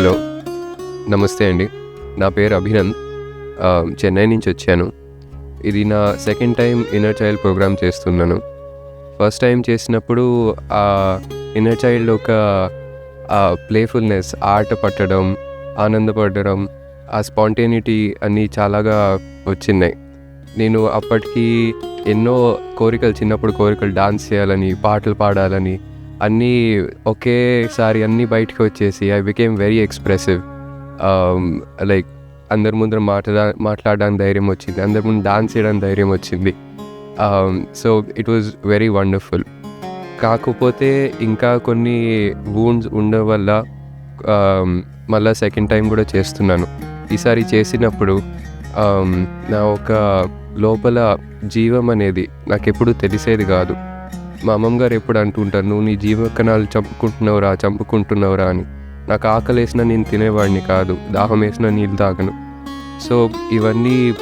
Hello. నమస్తే అండి. నా పేరు అభినంద్. చెన్నై నుంచి వచ్చాను. ఇది నా second time inner child program చేస్తున్నాను. ఫస్ట్ టైం చేసినప్పుడు ఆ ఇన్నర్ చైల్డ్ ఒక ప్లేఫుల్నెస్ ఆట పట్టడం ఆనందపడడం ఆ స్పాంటేనిటీ అన్నీ చాలాగా వచ్చినాయి నేను అప్పటికి ఎన్నో కోరికలు చిన్నప్పుడు కోరికలు డాన్స్ చేయాలని పాటలు పాడాలని అన్నీ ఒకేసారి అన్నీ బయటకు వచ్చేసి I became very expressive like అందరి ముందర మాట్లా మాట్లాడడానికి ధైర్యం వచ్చింది. అందరి ముందు డాన్స్ చేయడానికి ధైర్యం వచ్చింది. So it was very wonderful కాకపోతే ఇంకా కొన్ని వూండ్స్ ఉండడం వల్ల మళ్ళీ సెకండ్ టైం కూడా చేస్తున్నాను. ఈసారి చేసినప్పుడు um, నా ఒక లోపల జీవం అనేది నాకు ఎప్పుడు తెలిసేది కాదు. మా అమ్మమ్మ గారు ఎప్పుడు అంటుంటారు నువ్వు నీ జీవకణాలు చంపుకుంటున్నావురా చంపుకుంటున్నావురా అని. నాకు ఆకలి నేను తినేవాడిని కాదు దాహం వేసినా నీళ్ళు తాగను. సో ఇవన్నీ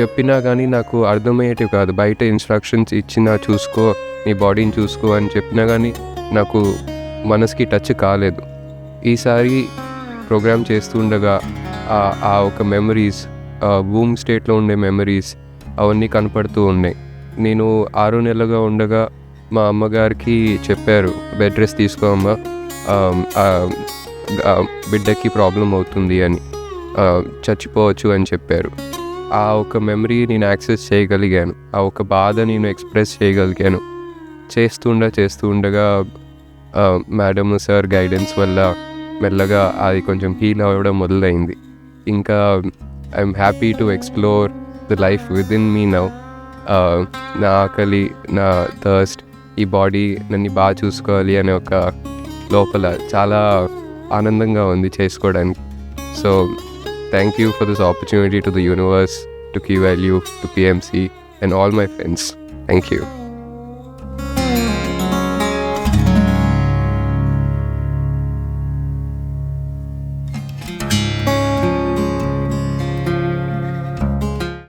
చెప్పినా కానీ నాకు అర్థమయ్యేటివి కాదు. బయట ఇన్స్ట్రక్షన్స్ ఇచ్చినా చూసుకో నీ బాడీని చూసుకో అని చెప్పినా కానీ నాకు మనసుకి టచ్ కాలేదు. ఈసారి ప్రోగ్రామ్ చేస్తుండగా ఆ- ఆ ఒక మెమరీస్ బూమ్ స్టేట్లో ఉండే మెమరీస్ అవన్నీ కనపడుతూ ఉన్నాయి. నేను ఆరు నెలలుగా ఉండగా మా అమ్మగారికి చెప్పారు బెడ్ రెస్ట్ తీసుకోమ్మ. బిడ్డకి ప్రాబ్లం అవుతుంది అని చచ్చిపోవచ్చు అని చెప్పారు. ఆ ఒక మెమరీ నేను యాక్సెస్ చేయగలిగాను. ఆ ఒక బాధ నేను ఎక్స్ప్రెస్ చేయగలిగాను. చేస్తుండగా చేస్తూ ఉండగా మేడం సార్ గైడెన్స్ వల్ల మెల్లగా అది కొంచెం హీల్ అవ్వడం మొదలైంది. ఇంకా I'm happy to explore the life within me now. నా ఆకలి నా థర్స్ట్ ఈ బాడీ నన్ను బాగా చూసుకోవాలి అనే ఒక లోపల చాలా ఆనందంగా ఉంది చేసుకోవడానికి. So thank you for this opportunity to the universe to key value to PMC and all my friends thank you